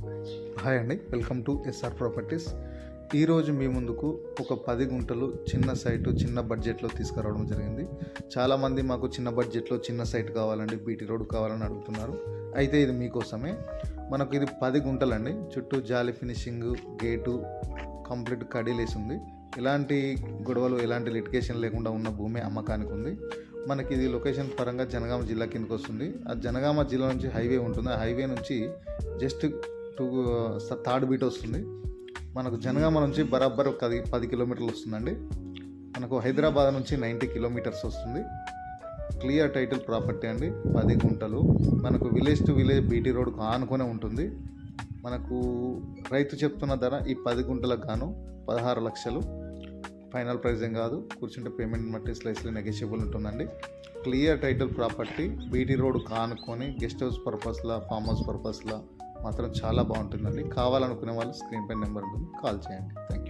Hi అండి welcome to SR properties. ఈరోజు మీ ముందుకు ఒక పది గుంటలు చిన్న సైటు చిన్న బడ్జెట్లో తీసుకురావడం జరిగింది. చాలామంది మాకు చిన్న బడ్జెట్లో చిన్న సైట్ కావాలండి బీటీ రోడ్ కావాలని అడుగుతున్నారు. అయితే ఇది మీకోసమే. మనకు ఇది పది గుంటలండి. చుట్టూ జాలి ఫినిషింగ్ గేటు కంప్లీట్ కడీలేసి ఉంది. ఎలాంటి గొడవలు ఎలాంటి లిటికేషన్ లేకుండా ఉన్న భూమి అమ్మకానికి ఉంది. మనకి ఇది లొకేషన్ పరంగా జనగామ జిల్లా కిందకి వస్తుంది ఆ జనగామ జిల్లా నుంచి హైవే ఉంటుంది. ఆ హైవే నుంచి జస్ట్ టూ థర్డ్ బీట్ వస్తుంది. మనకు జనగామ నుంచి బరాబర్ ఒక పది పది కిలోమీటర్లు వస్తుందండి. మనకు హైదరాబాద్ నుంచి నైంటీ కిలోమీటర్స్ వస్తుంది. క్లియర్ టైటిల్ ప్రాపర్టీ అండి పది గుంటలు. మనకు విలేజ్ టు విలేజ్ బీటీ రోడ్కు ఆనుకునే ఉంటుంది. మనకు రైతు చెప్తున్న ధర ఈ పది గుంటలకు గాను పదహారు లక్షలు. ఫైనల్ ప్రైజ్ ఏం కాదు కూర్చుంటే పేమెంట్ బట్టి స్లైస్లీ నెగోషియబుల్ ఉంటుందండి. Clear title property BT road కానుకొని guest house పర్పస్లా ఫామ్ హౌస్ పర్పస్లా మాత్రం చాలా బాగుంటుందండి. కావాలనుకునే వాళ్ళు స్క్రీన్ పై నెంబర్ ఉంటుంది. కాల్ చేయండి. Thank you